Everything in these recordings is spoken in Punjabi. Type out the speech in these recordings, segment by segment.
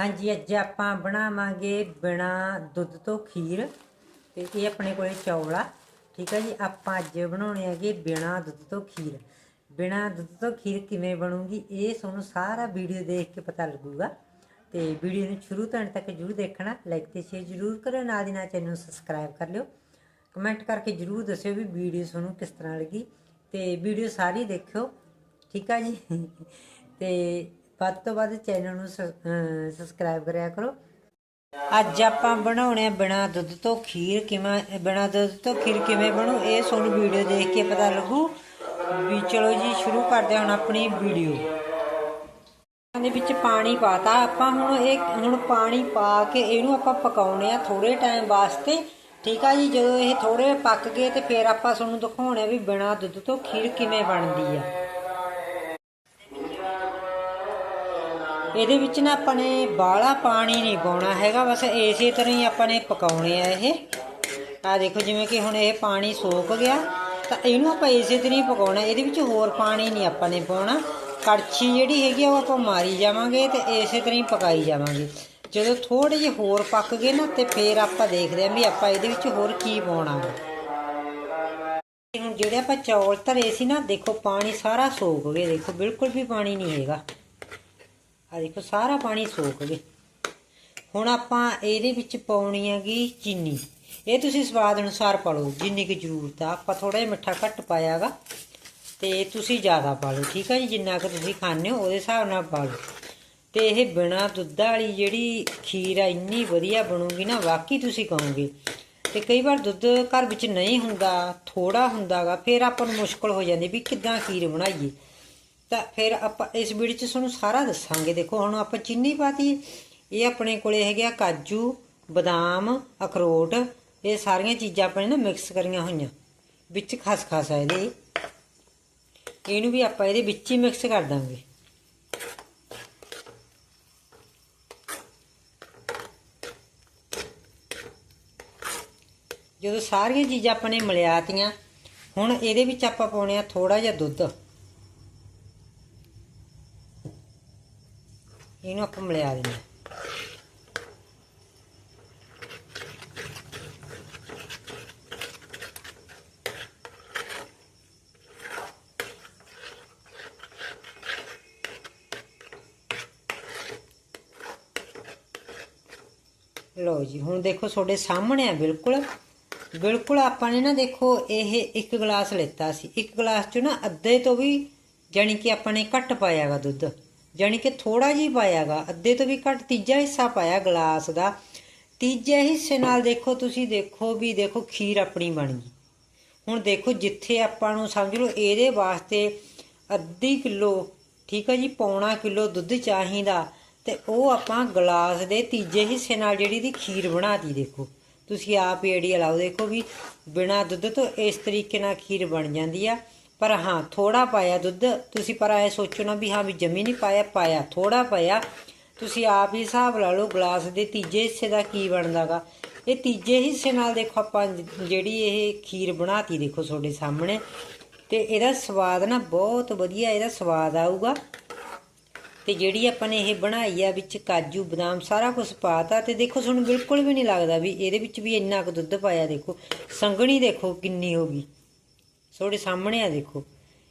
ਹਾਂਜੀ, ਅੱਜ ਆਪਾਂ ਬਣਾਵਾਂਗੇ ਬਿਨਾ ਦੁੱਧ ਤੋਂ ਖੀਰ ਤੇ ਇਹ ਆਪਣੇ ਕੋਲੇ ਚੌਲ ਆ। ਠੀਕ ਹੈ ਜੀ, ਆਪਾਂ ਅੱਜ ਬਣਾਉਣੇ ਹੈਗੇ ਬਿਨਾ ਦੁੱਧ ਤੋਂ ਖੀਰ। ਬਿਨਾ ਦੁੱਧ ਤੋਂ ਖੀਰ ਕਿਵੇਂ ਬਣੂਗੀ, ਇਹ ਤੁਹਾਨੂੰ ਸਾਰਾ ਵੀਡੀਓ ਦੇਖ ਕੇ ਪਤਾ ਲੱਗੂਗਾ। ਤੇ ਵੀਡੀਓ ਨੂੰ ਸ਼ੁਰੂ ਤੋਂ ਅੰਤ ਤੱਕ ਜਰੂਰ ਦੇਖਣਾ ਲਾਈਕ ਤੇ ਸ਼ੇਅਰ ਜਰੂਰ ਕਰਿਓ, ਨਾਲ ਦੀ ਨਾਲ ਚੈਨਲ ਨੂੰ ਸਬਸਕ੍ਰਾਈਬ ਕਰ ਲਿਓ। ਕਮੈਂਟ ਕਰਕੇ ਜਰੂਰ ਦੱਸਿਓ ਵੀ ਵੀਡੀਓ ਤੁਹਾਨੂੰ ਕਿਸ ਤਰ੍ਹਾਂ ਲੱਗੀ। ਤੇ ਵੀਡੀਓ ਸਾਰੀ ਦੇਖਿਓ। ਠੀਕ ਆ ਜੀ। ਤੇ ਵੱਧ ਤੋਂ ਵੱਧ ਚੈਨਲ ਨੂੰ ਸਬਸਕ੍ਰਾਈਬ ਕਰਿਆ ਕਰੋ। ਅੱਜ ਆਪਾਂ ਬਣਾਉਣੇ ਆ ਬਿਨਾ ਦੁੱਧ ਤੋਂ ਖੀਰ ਕਿਵੇਂ, ਬਿਨਾ ਦੁੱਧ ਤੋਂ ਖੀਰ ਕਿਵੇਂ ਬਣੂ, ਇਹ ਤੁਹਾਨੂੰ ਵੀਡੀਓ ਦੇਖ ਕੇ ਪਤਾ ਲੱਗੂ। ਵੀ ਚਲੋ ਜੀ, ਸ਼ੁਰੂ ਕਰਦੇ ਹਾਂ ਹੁਣ ਆਪਣੀ ਵੀਡੀਓ ਦੇ ਵਿੱਚ ਪਾਣੀ ਪਾਤਾ। ਆਪਾਂ ਹੁਣ ਇਹ, ਹੁਣ ਪਾਣੀ ਪਾ ਕੇ ਇਹਨੂੰ ਆਪਾਂ ਪਕਾਉਣੇ ਆ ਥੋੜੇ ਟਾਈਮ ਵਾਸਤੇ। ਠੀਕ ਆ ਜੀ, ਜਦੋਂ ਇਹ ਥੋੜੇ ਪੱਕ ਗਏ ਤੇ ਫਿਰ ਆਪਾਂ ਤੁਹਾਨੂੰ ਦਿਖਾਉਣੇ ਆ ਵੀ ਬਿਨਾ ਦੁੱਧ ਤੋਂ ਖੀਰ ਕਿਵੇਂ ਬਣਦੀ ਆ। ਇਹਦੇ ਵਿੱਚ ਨਾ ਆਪਾਂ ਨੇ ਬਾਹਲਾ ਪਾਣੀ ਨਹੀਂ ਪਾਉਣਾ ਹੈਗਾ, ਬਸ ਇਸੇ ਤਰ੍ਹਾਂ ਹੀ ਆਪਾਂ ਨੇ ਪਕਾਉਣੇ ਆ ਇਹ। ਆ ਦੇਖੋ ਜਿਵੇਂ ਕਿ ਹੁਣ ਇਹ ਪਾਣੀ ਸੋਕ ਗਿਆ, ਤਾਂ ਇਹਨੂੰ ਆਪਾਂ ਇਸੇ ਤਰ੍ਹਾਂ ਹੀ ਪਕਾਉਣਾ, ਇਹਦੇ ਵਿੱਚ ਹੋਰ ਪਾਣੀ ਨਹੀਂ ਆਪਾਂ ਨੇ ਪਾਉਣਾ। ਕੜਛੀ ਜਿਹੜੀ ਹੈਗੀ ਆ, ਉਹ ਆਪਾਂ ਮਾਰੀ ਜਾਵਾਂਗੇ ਤੇ ਇਸੇ ਤਰ੍ਹਾਂ ਹੀ ਪਕਾਈ ਜਾਵਾਂਗੇ। ਜਦੋਂ ਥੋੜੇ ਜਿਹੇ ਹੋਰ ਪੱਕ ਗਏ ਨਾ, ਤੇ ਫੇਰ ਆਪਾਂ ਦੇਖਦੇ ਆਂ ਵੀ ਆਪਾਂ ਇਹਦੇ ਵਿੱਚ ਹੋਰ ਕੀ ਪਾਉਣਾ ਹੈ ਹੁਣ ਜਿਹੜੇ ਆਪਾਂ ਚੌਲ ਧਰੇ ਸੀ ਨਾ, ਦੇਖੋ ਪਾਣੀ ਸਾਰਾ ਸੋਕ ਗਏ ਦੇਖੋ ਬਿਲਕੁਲ ਵੀ ਪਾਣੀ ਨਹੀਂ ਹੈਗਾ। ਆ ਦੇਖੋ, ਸਾਰਾ ਪਾਣੀ ਸੋਖ ਗਏ ਹੁਣ ਆਪਾਂ ਇਹਦੇ ਵਿੱਚ ਪਾਉਣੀ ਹੈਗੀ ਚੀਨੀ। ਇਹ ਤੁਸੀਂ ਸਵਾਦ ਅਨੁਸਾਰ ਪਾ ਲਓ, ਜਿੰਨੀ ਕੁ ਜ਼ਰੂਰਤ ਆ। ਆਪਾਂ ਥੋੜਾ ਜਿਹਾ ਮਿੱਠਾ ਘੱਟ ਪਾਇਆਗਾ, ਤੇ ਤੁਸੀਂ ਜ਼ਿਆਦਾ ਪਾ ਲਓ, ਠੀਕ ਹੈ ਜੀ? ਜਿੰਨਾ ਕੁ ਤੁਸੀਂ ਖਾਣੇ ਹੋ, ਉਹਦੇ ਹਿਸਾਬ ਨਾਲ ਪਾ ਲਓ। ਤੇ ਇਹ ਬਿਨਾ ਦੁੱਧ ਵਾਲੀ ਜਿਹੜੀ ਖੀਰ ਆ, ਇੰਨੀ ਵਧੀਆ ਬਣੂਗੀ ਨਾ, ਵਾਕਈ ਤੁਸੀਂ ਕਹੋਗੇ ਤੇ ਕਈ ਵਾਰ ਦੁੱਧ ਘਰ ਵਿੱਚ ਨਹੀਂ ਹੁੰਦਾ ਥੋੜਾ ਹੁੰਦਾਗਾ, ਫਿਰ ਆਪਾਂ ਨੂੰ ਮੁਸ਼ਕਲ ਹੋ ਜਾਂਦੀ ਵੀ ਕਿੱਦਾਂ ਖੀਰ ਬਣਾਈਏ। ਤਾਂ ਫਿਰ ਆਪਾਂ ਇਸ ਵੀਡੀਓ 'ਚ ਤੁਹਾਨੂੰ ਸਾਰਾ ਦੱਸਾਂਗੇ। ਦੇਖੋ, ਹੁਣ ਆਪਾਂ ਚੀਨੀ ਪਾਤੀ ਇਹ ਆਪਣੇ ਕੋਲੇ ਹੈਗੇ ਆ ਕਾਜੂ, ਬਦਾਮ, ਅਖਰੋਟ। ਇਹ ਸਾਰੀਆਂ ਚੀਜ਼ਾਂ ਆਪਣੇ ਨਾ ਮਿਕਸ ਕਰੀਆਂ ਹੋਈਆਂ। ਵਿੱਚ ਖਸਖਸ ਆ ਇਹਦੇ। ਇਹਨੂੰ ਵੀ ਆਪਾਂ ਇਹਦੇ ਵਿੱਚ ਹੀ ਮਿਕਸ ਕਰ ਦਾਂਗੇ। ਜਦੋਂ ਸਾਰੀਆਂ ਚੀਜ਼ਾਂ ਆਪਾਂ ਨੇ ਮਿਲਿਆਤੀਆਂ ਹੁਣ ਇਹਦੇ ਵਿੱਚ ਆਪਾਂ ਪਾਉਣੇ ਆ ਥੋੜਾ ਜਿਹਾ ਦੁੱਧ। ਇਹਨੂੰ ਆਪਾਂ ਮਿਲਿਆ ਦਿੰਦੇ ਲਓ ਜੀ, ਹੁਣ ਦੇਖੋ ਤੁਹਾਡੇ ਸਾਹਮਣੇ ਆ, ਬਿਲਕੁਲ। ਬਿਲਕੁਲ ਆਪਾਂ ਨੇ ਨਾ ਦੇਖੋ, ਇਹ ਇੱਕ ਗਲਾਸ ਲਿੱਤਾ ਸੀ। ਇੱਕ ਗਲਾਸ ਚੋਂ ਨਾ ਅੱਧੇ ਤੋਂ ਵੀ ਜਾਨੀ ਕਿ ਆਪਾਂ ਨੇ ਘੱਟ ਪਾਇਆਗਾ ਦੁੱਧ। ਜਾਨੀ ਕਿ ਥੋੜਾ ਜਿਹਾ ਪਾਇਆਗਾ, ਅੱਧੇ ਤੋਂ ਵੀ ਘੱਟ ਤੀਜਾ ਹਿੱਸਾ ਪਾਇਆ ਗਲਾਸ ਦਾ। ਤੀਜੇ ਹਿੱਸੇ ਨਾਲ ਦੇਖੋ, ਤੁਸੀਂ ਦੇਖੋ ਵੀ ਦੇਖੋ ਖੀਰ ਆਪਣੀ ਬਣ ਗਈ। ਹੁਣ ਦੇਖੋ ਜਿੱਥੇ ਆਪਾਂ ਨੂੰ ਸਮਝ ਲਓ ਇਹਦੇ ਵਾਸਤੇ ਅੱਧੀ ਕਿਲੋ, ਠੀਕ ਹੈ ਜੀ, ਪੌਣਾ ਕਿਲੋ ਦੁੱਧ ਚਾਹੀਦਾ ਤੇ ਉਹ ਆਪਾਂ ਗਲਾਸ ਦੇ ਤੀਜੇ ਹਿੱਸੇ ਨਾਲ ਜਿਹੜੀ ਦੀ ਖੀਰ ਬਣਾਤੀ ਦੇਖੋ। ਤੁਸੀਂ ਆਪ ਹੀ ਲਾਓ ਦੇਖੋ ਵੀ ਬਿਨਾ ਦੁੱਧ ਤੋਂ ਇਸ ਤਰੀਕੇ ਨਾਲ ਖੀਰ ਬਣ ਜਾਂਦੀ ਆ। ਪਰ ਹਾਂ ਥੋੜਾ ਪਾਇਆ ਦੁੱਧ। ਤੁਸੀਂ ਪਰ ਐ ਸੋਚੋ ਨਾ ਵੀ ਹਾਂ, ਵੀ ਜਮੀ ਨਹੀਂ ਪਾਇਆ ਪਾਇਆ ਥੋੜਾ ਪਾਇਆ। ਤੁਸੀਂ ਆਪ ਹੀ ਹਿਸਾਬ ਲਾ ਲਓ ਗਲਾਸ ਦੇ ਤੀਜੇ ਹਿੱਸੇ ਦਾ ਕੀ ਬਣਦਾਗਾ। ਇਹ ਤੀਜੇ ਹਿੱਸੇ ਨਾਲ ਦੇਖੋ ਆਪਾਂ ਜਿਹੜੀ ਇਹ ਖੀਰ ਬਣਾਤੀ ਦੇਖੋ ਤੁਹਾਡੇ ਸਾਹਮਣੇ। ਤੇ ਇਹਦਾ ਸਵਾਦ ਨਾ ਬਹੁਤ ਵਧੀਆ ਇਹਦਾ ਸਵਾਦ ਆਊਗਾ। ਤੇ ਜਿਹੜੀ ਆਪਾਂ ਨੇ ਇਹ ਬਣਾਈ ਆ ਵਿੱਚ ਕਾਜੂ, ਬਦਾਮ ਸਾਰਾ ਕੁਝ ਪਾਤਾ ਤੇ ਦੇਖੋ ਤੁਹਾਨੂੰ ਬਿਲਕੁਲ ਵੀ ਨਹੀਂ ਲੱਗਦਾ ਵੀ ਇਹਦੇ ਵਿੱਚ ਵੀ ਇੰਨਾ ਕੁ ਦੁੱਧ ਪਾਇਆ ਦੇਖੋ। ਸੰਘਣੀ ਦੇਖੋ ਕਿੰਨੀ ਹੋ ਗਈ। ਤੁਹਾਡੇ ਸਾਹਮਣੇ ਆ ਦੇਖੋ।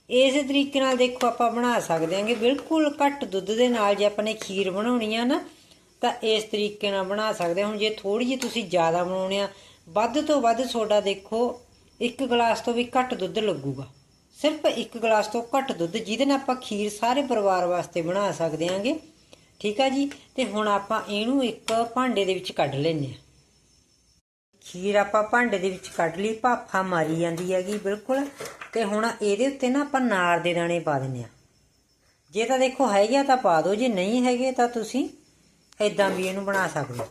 ਇਸੇ ਤਰੀਕੇ ਨਾਲ ਦੇਖੋ ਆਪਾਂ ਬਣਾ ਸਕਦੇ ਹਾਂਗੇ। ਬਿਲਕੁਲ ਘੱਟ ਦੁੱਧ ਦੇ ਨਾਲ ਜੇ ਆਪਾਂ ਨੇ ਖੀਰ ਬਣਾਉਣੀ ਆ ਨਾ, ਤਾਂ ਇਸ ਤਰੀਕੇ ਨਾਲ ਬਣਾ ਸਕਦੇ ਹੁਣ ਜੇ ਥੋੜੀ ਜਿਹੀ ਤੁਸੀਂ ਜ਼ਿਆਦਾ ਬਣਾਉਣੇ ਆ, ਵੱਧ ਤੋਂ ਵੱਧ ਸੋਡਾ ਦੇਖੋ, ਇੱਕ ਗਲਾਸ ਤੋਂ ਵੀ ਘੱਟ ਦੁੱਧ ਲੱਗੂਗਾ। ਸਿਰਫ ਇੱਕ ਗਲਾਸ ਤੋਂ ਘੱਟ ਦੁੱਧ, ਜਿਹਦੇ ਨਾਲ ਆਪਾਂ ਖੀਰ ਸਾਰੇ ਪਰਿਵਾਰ ਵਾਸਤੇ ਬਣਾ ਸਕਦੇ ਹਾਂਗੇ। ਠੀਕ ਆ ਜੀ? ਤੇ ਹੁਣ ਆਪਾਂ ਇਹਨੂੰ ਇੱਕ ਭਾਂਡੇ ਦੇ ਵਿੱਚ ਕੱਢ ਲੈਨੇ ਆ ਖੀਰ ਆਪਾਂ ਭਾਂਡੇ ਦੇ ਵਿੱਚ ਕੱਢ ਲਈ, ਭਾਫਾ ਮਾਰੀ ਜਾਂਦੀ ਹੈਗੀ ਬਿਲਕੁਲ। ਤੇ ਹੁਣ ਇਹਦੇ ਉੱਤੇ ਨਾ ਆਪਾਂ ਨਾਰ ਦੇ ਦਾਣੇ ਪਾ ਦਿੰਨੇ ਆ ਜੇ ਤਾਂ ਦੇਖੋ ਹੈਗੇ ਆ ਤਾਂ ਪਾ ਦਿਓ, ਜੇ ਨਹੀਂ ਹੈਗੇ ਤਾਂ ਤੁਸੀਂ ਇਦਾਂ ਵੀ ਇਹਨੂੰ ਬਣਾ ਸਕਦੇ ਹੋ।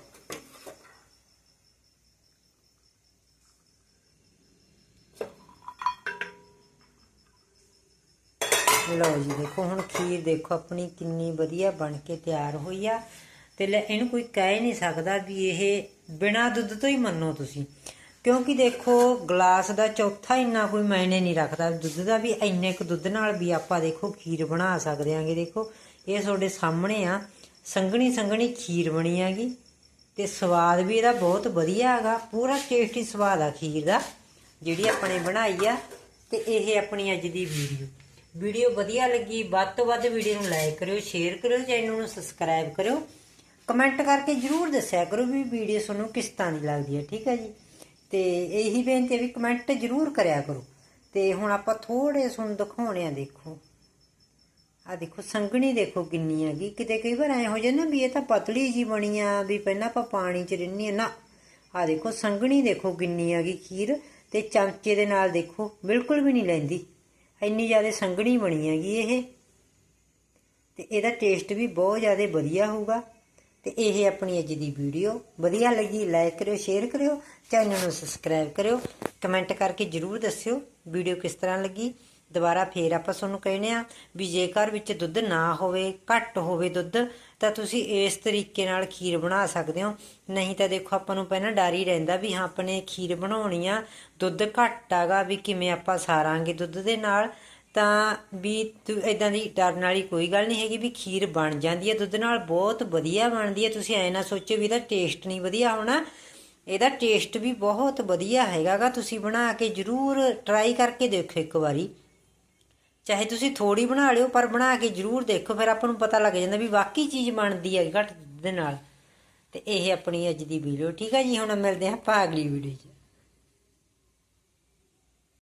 ਲਓ ਜੀ, ਦੇਖੋ ਹੁਣ ਖੀਰ ਦੇਖੋ ਆਪਣੀ ਕਿੰਨੀ ਵਧੀਆ ਬਣ ਕੇ ਤਿਆਰ ਹੋਈ ਆ। ਤੇ ਲੈ ਇਹਨੂੰ ਕੋਈ ਕਹਿ ਨਹੀਂ ਸਕਦਾ ਵੀ ਇਹ ਬਿਨਾ ਦੁੱਧ ਤੋਂ ਹੀ ਮੰਨੋ ਤੁਸੀਂ। ਕਿਉਂਕਿ ਦੇਖੋ, ਗਲਾਸ ਦਾ ਚੌਥਾ ਇੰਨਾ ਕੋਈ ਮਾਇਨੇ ਨਹੀਂ ਰੱਖਦਾ। ਦੁੱਧ ਦਾ ਵੀ ਇੰਨੇ ਕੁ ਦੁੱਧ ਨਾਲ ਵੀ ਆਪਾਂ ਦੇਖੋ, ਖੀਰ ਬਣਾ ਸਕਦੇ ਆਂਗੇ ਦੇਖੋ, ਇਹ ਤੁਹਾਡੇ ਸਾਹਮਣੇ ਆ। ਸੰਘਣੀ ਸੰਘਣੀ ਖੀਰ ਬਣੀ ਹੈਗੀ ਤੇ ਸਵਾਦ ਵੀ ਇਹਦਾ ਬਹੁਤ ਵਧੀਆ ਹੈਗਾ। ਪੂਰਾ ਟੇਸਟੀ ਸਵਾਦ ਆ ਖੀਰ ਦਾ, ਜਿਹੜੀ ਆਪਣੇ ਬਣਾਈ ਆ। ਤੇ ਇਹ ਆਪਣੀ ਅੱਜ ਦੀ ਵੀਡੀਓ। ਵੀਡੀਓ ਵਧੀਆ ਲੱਗੀ, ਵੱਧ ਤੋਂ ਵੱਧ ਵੀਡੀਓ ਨੂੰ ਲਾਈਕ ਕਰਿਓ ਸ਼ੇਅਰ ਕਰਿਓ ਚੈਨਲ ਨੂੰ ਸਬਸਕ੍ਰਾਈਬ ਕਰਿਓ। ਕਮੈਂਟ ਕਰਕੇ ਜਰੂਰ ਦੱਸਿਆ ਕਰੋ ਵੀ ਵੀਡੀਓ ਤੁਹਾਨੂੰ ਕਿਸ ਤਰ੍ਹਾਂ ਦੀ ਲੱਗਦੀ ਹੈ, ਠੀਕ ਹੈ ਜੀ? ਤੇ ਇਹੀ ਬੇਨਤੀ ਹੈ ਵੀ ਕਮੈਂਟ ਜਰੂਰ ਕਰਿਆ ਕਰੋ। ਤੇ ਹੁਣ ਆਪਾਂ ਥੋੜੇ ਸੁਣ ਦਿਖਾਉਣੇ ਆ ਦੇਖੋ। ਆ ਦੇਖੋ, ਸੰਘਣੀ ਦੇਖੋ ਕਿੰਨੀ ਹੈਗੀ ਕਿਤੇ ਕਈ ਵਾਰ ਐ ਹੋ ਜਾਂਦਾ ਵੀ ਇਹ ਤਾਂ ਪਤਲੀ ਜੀ ਬਣੀ ਆ, ਵੀ ਪਹਿਲਾਂ ਆਪਾਂ ਪਾਣੀ ਚ ਰਿੰਨੀ ਆ। ਨਾ ਆ ਦੇਖੋ, ਸੰਘਣੀ ਦੇਖੋ ਕਿੰਨੀ ਹੈਗੀ ਖੀਰ ਤੇ ਚਮਚੇ ਦੇ ਨਾਲ ਦੇਖੋ, ਬਿਲਕੁਲ ਵੀ ਨਹੀਂ ਲੈਂਦੀ। ਇੰਨੀ ਜ਼ਿਆਦਾ ਸੰਘਣੀ ਬਣੀ ਹੈਗੀ ਇਹ। ਤੇ ਇਹਦਾ ਟੇਸਟ ਵੀ ਬਹੁਤ ਜ਼ਿਆਦਾ ਵਧੀਆ ਹੋਊਗਾ। ਤੇ ਇਹ ਆਪਣੀ ਅੱਜ ਦੀ ਵੀਡੀਓ। ਵਧੀਆ ਲੱਗੀ ਲਾਈਕ ਕਰਿਓ ਸ਼ੇਅਰ ਕਰਿਓ ਚੈਨਲ ਨੂੰ ਸਬਸਕ੍ਰਾਈਬ ਕਰਿਓ। ਕਮੈਂਟ ਕਰਕੇ ਜਰੂਰ ਦੱਸਿਓ ਵੀਡੀਓ ਕਿਸ ਤਰ੍ਹਾਂ ਲੱਗੀ। ਦੁਬਾਰਾ ਫੇਰ ਆਪਾਂ ਤੁਹਾਨੂੰ ਕਹਿੰਦੇ ਆ ਵੀ ਜੇਕਰ ਵਿੱਚ ਦੁੱਧ ਨਾ ਹੋਵੇ, ਘੱਟ ਹੋਵੇ ਦੁੱਧ, ਤਾਂ ਤੁਸੀਂ ਇਸ ਤਰੀਕੇ ਨਾਲ ਖੀਰ ਬਣਾ ਸਕਦੇ ਹੋ। ਨਹੀਂ ਤਾਂ ਦੇਖੋ, ਆਪਾਂ ਨੂੰ ਪਹਿਲਾਂ ਡਰ ਹੀ ਰਹਿੰਦਾ ਵੀ ਹਾਂ ਆਪਣੇ ਖੀਰ ਬਣਾਉਣੀ ਆ, ਦੁੱਧ ਘੱਟ ਆਗਾ ਵੀ ਕਿਵੇਂ ਆਪਾਂ ਸਾਰਾਂਗੇ ਦੁੱਧ ਦੇ ਨਾਲ। ਤਾਂ ਵੀ ਇਦਾਂ ਦੀ ਡਰਨ ਵਾਲੀ ਕੋਈ ਗੱਲ ਨਹੀਂ ਹੈਗੀ ਵੀ ਖੀਰ ਬਣ ਜਾਂਦੀ ਹੈ, ਦੁੱਧ ਨਾਲ ਬਹੁਤ ਵਧੀਆ ਬਣਦੀ ਹੈ। ਤੁਸੀਂ ਐ ਨਾ ਸੋਚੋ ਵੀ ਇਹਦਾ ਟੇਸਟ ਨਹੀਂ ਵਧੀਆ ਹੋਣਾ। ਇਹਦਾ ਟੇਸਟ ਵੀ ਬਹੁਤ ਵਧੀਆ ਹੈਗਾਗਾ। ਤੁਸੀਂ ਬਣਾ ਕੇ ਜਰੂਰ ਟਰਾਈ ਕਰਕੇ ਦੇਖੋ ਇੱਕ ਵਾਰੀ। ਚਾਹੇ ਤੁਸੀਂ ਥੋੜੀ ਬਣਾ ਲਿਓ, ਪਰ ਬਣਾ ਕੇ ਜਰੂਰ ਦੇਖੋ। ਫਿਰ ਆਪਾਂ ਨੂੰ ਪਤਾ ਲੱਗ ਜਾਂਦਾ ਵੀ ਵਾਕਈ ਚੀਜ਼ ਬਣਦੀ ਹੈ ਘੱਟ ਦੁੱਧ ਦੇ ਨਾਲ। ਤੇ ਇਹ ਆਪਣੀ ਅੱਜ ਦੀ ਵੀਡੀਓ ਠੀਕ ਹੈ ਜੀ, ਹੁਣ ਮਿਲਦੇ ਹਾਂ ਆਪਾਂ ਅਗਲੀ ਵੀਡੀਓ 'ਚ।